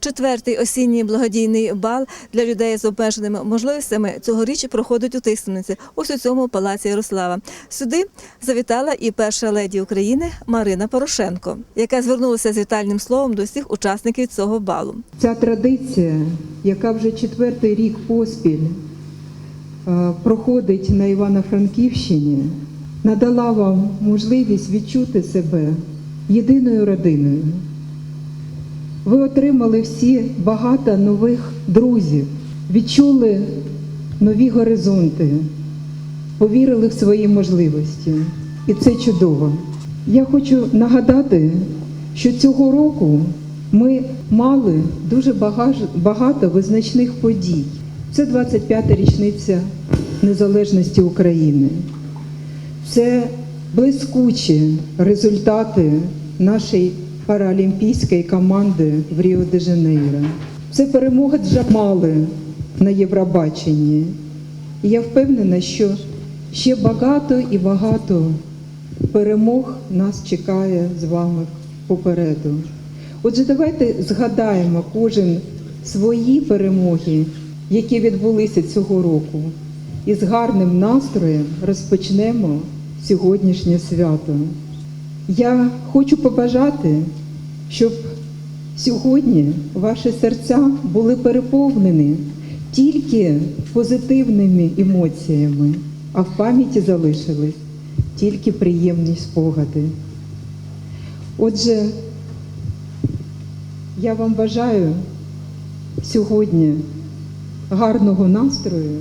Четвертий осінній благодійний бал для людей з обмеженими можливостями цьогоріч проходить у Тисмениці, ось у цьому палаці Ярослава. Сюди завітала і перша леді України Марина Порошенко, яка звернулася з вітальним словом до всіх учасників цього балу. Ця традиція, яка вже четвертий рік поспіль е, проходить на Івано-Франківщині, надала вам можливість відчути себе єдиною родиною. Ви отримали всі багато нових друзів, відчули нові горизонти, повірили в свої можливості. І це чудово. Я хочу нагадати, що цього року ми мали дуже багато визначних подій. Це 25-та річниця незалежності України. Це блискучі результати нашої паралімпійської команди в Ріо-де-Жанейро. Це перемога Джамали на Євробаченні. І я впевнена, що ще багато і багато перемог нас чекає з вами попереду. Отже, давайте згадаємо кожен свої перемоги, які відбулися цього року, і з гарним настроєм розпочнемо сьогоднішнє свято. Я хочу побажати, щоб сьогодні ваші серця були переповнені тільки позитивними емоціями, а в пам'яті залишились тільки приємні спогади. Отже, я вам бажаю сьогодні гарного настрою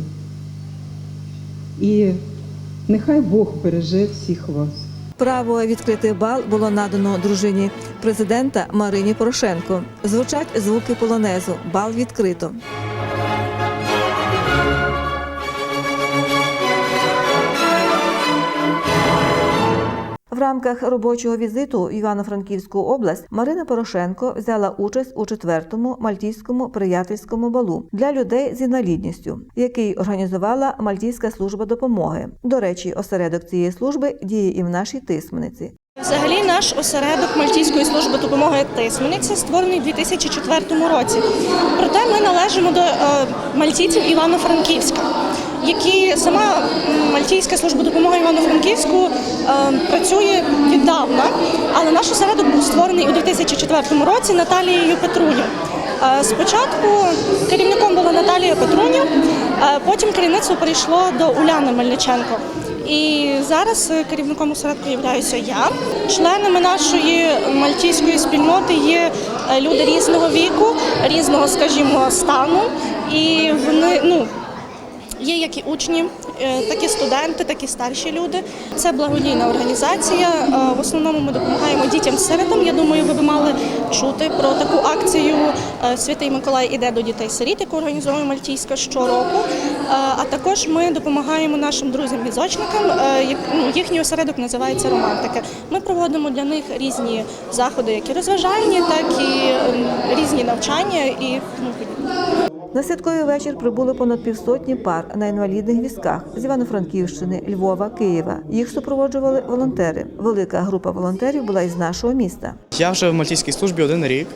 і нехай Бог береже всіх вас. Право відкрити бал було надано дружині президента Марині Порошенко. Звучать звуки полонезу. Бал відкрито. В рамках робочого візиту в Івано-Франківську область Марина Порошенко взяла участь у четвертому мальтійському приятельському балу для людей з інвалідністю, який організувала Мальтійська служба допомоги. До речі, осередок цієї служби діє і в нашій тисмениці. Взагалі, наш осередок Мальтійської служби допомоги Тисмениця створений у 2004 році. Проте ми належимо до е, мальтійців Івано-Франківська, які сама Мальтійська служба допомоги Івано-Франківську е, працює віддавна, але наш осередок був створений у 2004 році Наталією Петруню. Е, Спочатку керівником була Наталія Петруню, е, потім керівництво перейшло до Уляни Мельниченко. І зараз керівником осередку являюся я. Членами нашої мальтійської спільноти є е, люди різного віку, різного, скажімо, стану. І вони ну. Є як і учні, е, так і студенти, так і старші люди. Це благодійна організація. Е, В основному ми допомагаємо дітям-сиротам. Я думаю, ви б мали чути про таку акцію е, Святий Миколай іде до дітей-сиріт, яку організовує Мальтійська щороку. А також ми допомагаємо нашим друзям-візочникам. Ну, Їхній осередок називається Романтики. Ми проводимо для них різні заходи, як і розважальні, так і ем, різні навчання і тому подібне. На святковий вечір прибуло понад півсотні пар на інвалідних візках з Івано-Франківщини, Львова, Києва. Їх супроводжували волонтери. Велика група волонтерів була із нашого міста. Я вже в мальтійській службі один рік.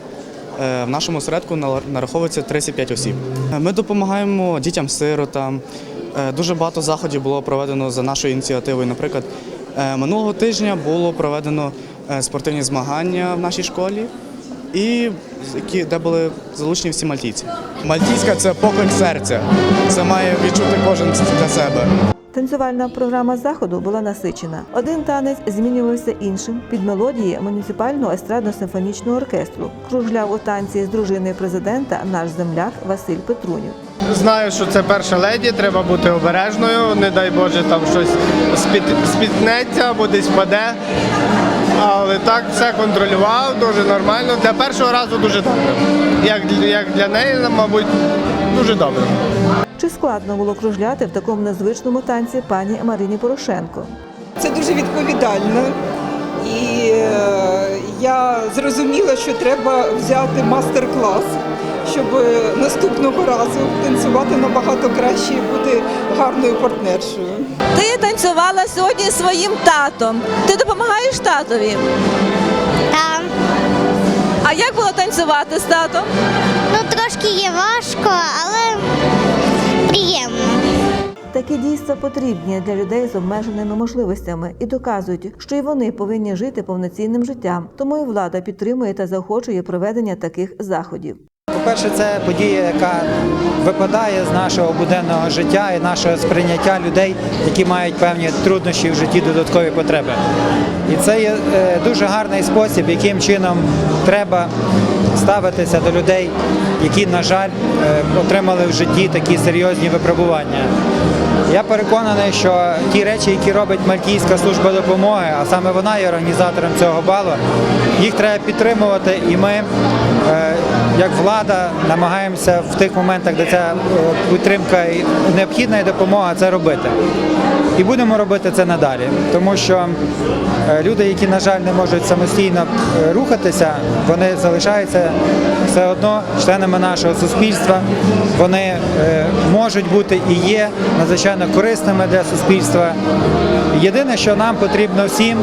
Е, В нашому осередку нала- нараховується 35 осіб. Е, Ми допомагаємо дітям-сиротам. Е, Дуже багато заходів було проведено за нашою ініціативою. Наприклад, минулого тижня було проведено спортивні змагання в нашій школі, і які- де були залучені всі мальтійці. Мальтійська це поклик серця. Це має відчути кожен для себе. Танцювальна програма заходу була насичена. Один танець змінювався іншим під мелодії муніципального естрадно-симфонічного оркестру. Кружляв у танці з дружиною президента наш земляк Василь Петрунів. Знаю, що це перша леді, треба бути обережною. Не дай Боже, там щось спіт, спіткнеться або десь впаде. Але так все контролював, дуже нормально. Для першого разу дуже добре. Як, як для неї, мабуть, дуже добре. Чи складно було кружляти в такому незвичному танці пані Марині Порошенко? Це дуже відповідально. І е, я зрозуміла, що треба взяти мастер-клас, щоб е, наступного разу танцювати набагато краще і бути гарною партнершою. Ти танцювала сьогодні зі своїм татом. Ти допомагаєш татові? Так, А як було танцювати з татом? Ну Трошки є важко, але приємно. Такі дійства потрібні для людей з обмеженими можливостями і доказують, що і вони повинні жити повноцінним життям. Тому і влада підтримує та заохочує проведення таких заходів. По-перше, це подія, яка випадає з нашого буденного життя і нашого сприйняття людей, які мають певні труднощі в житті, додаткові потреби. І це є е, дуже гарний спосіб, яким чином треба ставитися до людей, які, на жаль, е, отримали в житті такі серйозні випробування. Я переконаний, що ті речі, які робить Мальтійська служба допомоги, а саме вона є організатором цього балу, їх треба підтримувати, і ми, е, як влада, намагаємося в тих моментах, де ця е, підтримка необхідна і допомога, це робити. І будемо робити це надалі, тому що е, люди, які, на жаль, не можуть самостійно рухатися, вони залишаються все одно членами нашого суспільства. Вони е, можуть бути і є надзвичайно корисними для суспільства. Єдине, що нам потрібно всім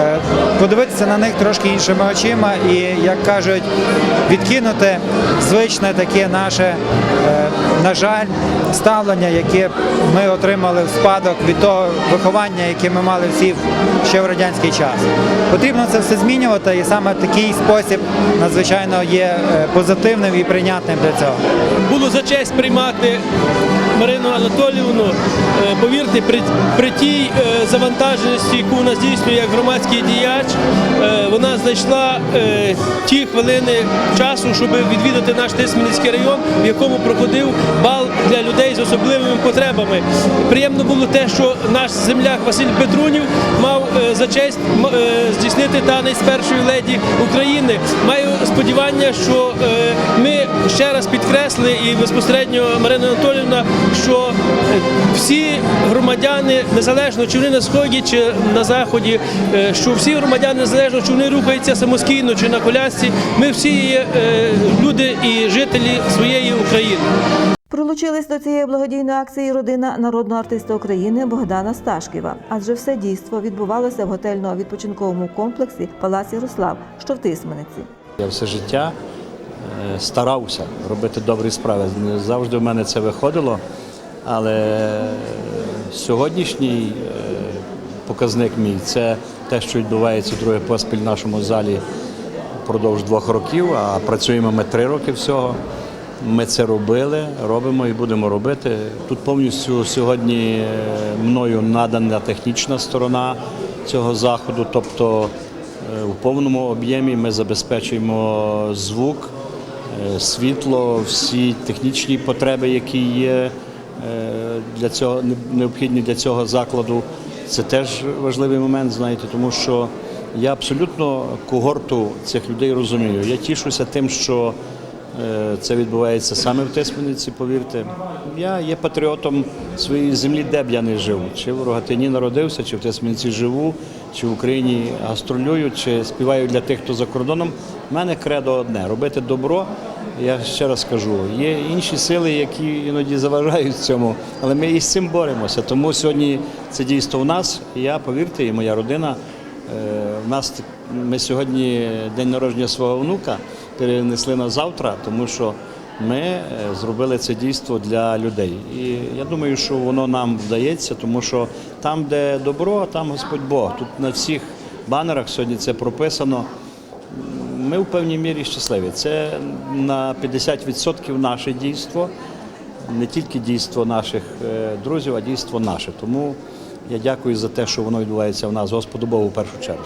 е, подивитися на них трошки іншими очима і, як кажуть, відкинути звичне таке наше, е, на жаль, ставлення, яке ми отримали в спадок від того виховання, яке ми мали всі ще в радянський час. Потрібно це все змінювати, і саме такий спосіб надзвичайно є позитивним і прийнятним для цього. було за честь приймати Марину Анатоліївну. Е, Повірте, при, при тій е, завантаженості, яку вона здійснює як громадський діяч, е, вона знайшла е, ті хвилини часу, щоб відвідати наш Тисменницький район, в якому проходив бал для людей з особливими потребами. Приємно було те, що наш земляк Василь Петрунів мав е, за честь е, здійснити танець першої леді України. Маю сподівання, що е, ми ще раз підкресли і безпосередньо Марина Анатолівна, що е, всі громадяни, незалежно чи вони на сході чи на заході, е, що всі громадяни, незалежно чи вони рухаються самостійно чи на колясці, ми всі є люди і жителі своєї України. Прилучились до цієї благодійної акції родина народного артиста України Богдана Сташківа, адже все дійство відбувалося в готельно-відпочинковому комплексі Палац Ярослав, що в Тисмениці. Я все життя старався робити добрі справи. Не завжди в мене це виходило, але сьогоднішній е, показник мій це те, що відбувається друге поспіль в нашому залі впродовж двох років, а працюємо ми три роки всього. Ми це робили, робимо і будемо робити. Тут повністю сьогодні е, мною надана технічна сторона цього заходу, тобто е, у повному об'ємі ми забезпечуємо звук, е, світло, всі технічні потреби, які є е, для цього необхідні для цього закладу. Це теж важливий момент, знаєте, тому що я абсолютно когорту цих людей розумію. Я тішуся тим, що Е, Це відбувається саме в Тисмениці, повірте. Я є патріотом своєї землі, де б я не жив. Чи в Рогатині народився, чи в Тисмениці живу, чи в Україні гастролюю, чи співаю для тих, хто за кордоном. У мене кредо одне робити добро. Я ще раз кажу, є інші сили, які іноді заважають цьому, але ми із цим боремося. Тому сьогодні це дійство у нас. Я, повірте, і моя родина. Е, У нас ми сьогодні день народження свого внука перенесли на завтра, тому що ми е, зробили це дійство для людей. І я думаю, що воно нам вдається, тому що там, де добро, там Господь Бог. Тут на всіх банерах сьогодні це прописано. Ми в певній мірі щасливі. Це на 50% наше дійство, не тільки дійство наших е, друзів, а дійство наше. Тому я дякую за те, що воно відбувається в нас, Господу Богу, в першу чергу.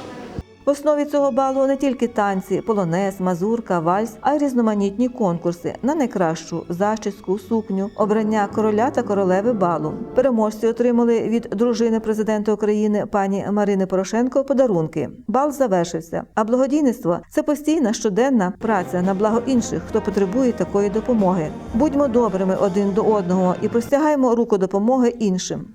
В основі цього балу не тільки танці, полонез, мазурка, вальс, а й різноманітні конкурси на найкращу зачіску, сукню, обрання короля та королеви балу. Переможці отримали від дружини президента України пані Марини Порошенко подарунки. Бал завершився. А благодійництво це постійна щоденна праця на благо інших, хто потребує такої допомоги. Будьмо добрими один до одного і простягаємо руку допомоги іншим.